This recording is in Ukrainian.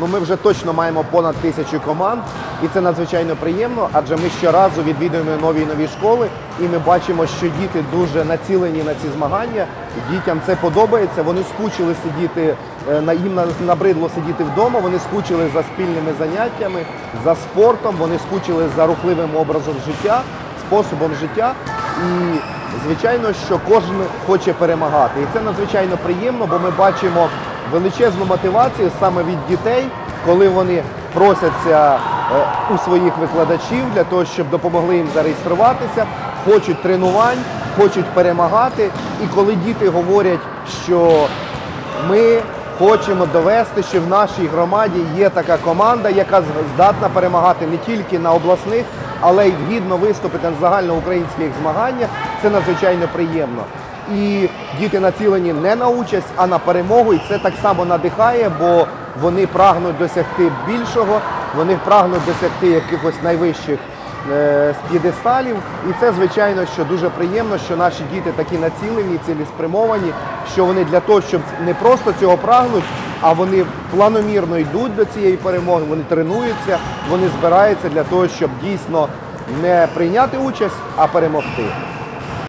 Ну ми вже точно маємо понад тисячу команд, і це надзвичайно приємно, адже ми щоразу відвідуємо нові і нові школи, і ми бачимо, що діти дуже націлені на ці змагання. Дітям це подобається. Вони скучили сидіти е, на їм набридло сидіти вдома. Вони скучили за спільними заняттями, за спортом. Вони скучили за рухливим образом життя, способом життя. І звичайно, що кожен хоче перемагати. І це надзвичайно приємно, бо ми бачимо величезну мотивацію саме від дітей, коли вони просяться е, у своїх викладачів для того, щоб допомогли їм зареєструватися, хочуть тренувань, хочуть перемагати. І коли діти говорять, що ми хочемо довести, що в нашій громаді є така команда, яка здатна перемагати не тільки на обласних, але й гідно виступити на загальноукраїнських змаганнях. Це надзвичайно приємно. І діти націлені не на участь, а на перемогу. І це так само надихає, бо вони прагнуть досягти більшого, вони прагнуть досягти якихось найвищих е, п'єдесталів. І це, звичайно, що дуже приємно, що наші діти такі націлені, цілеспрямовані, що вони для того, щоб не просто цього прагнуть, а вони планомірно йдуть до цієї перемоги, вони тренуються, вони збираються для того, щоб дійсно не прийняти участь, а перемогти.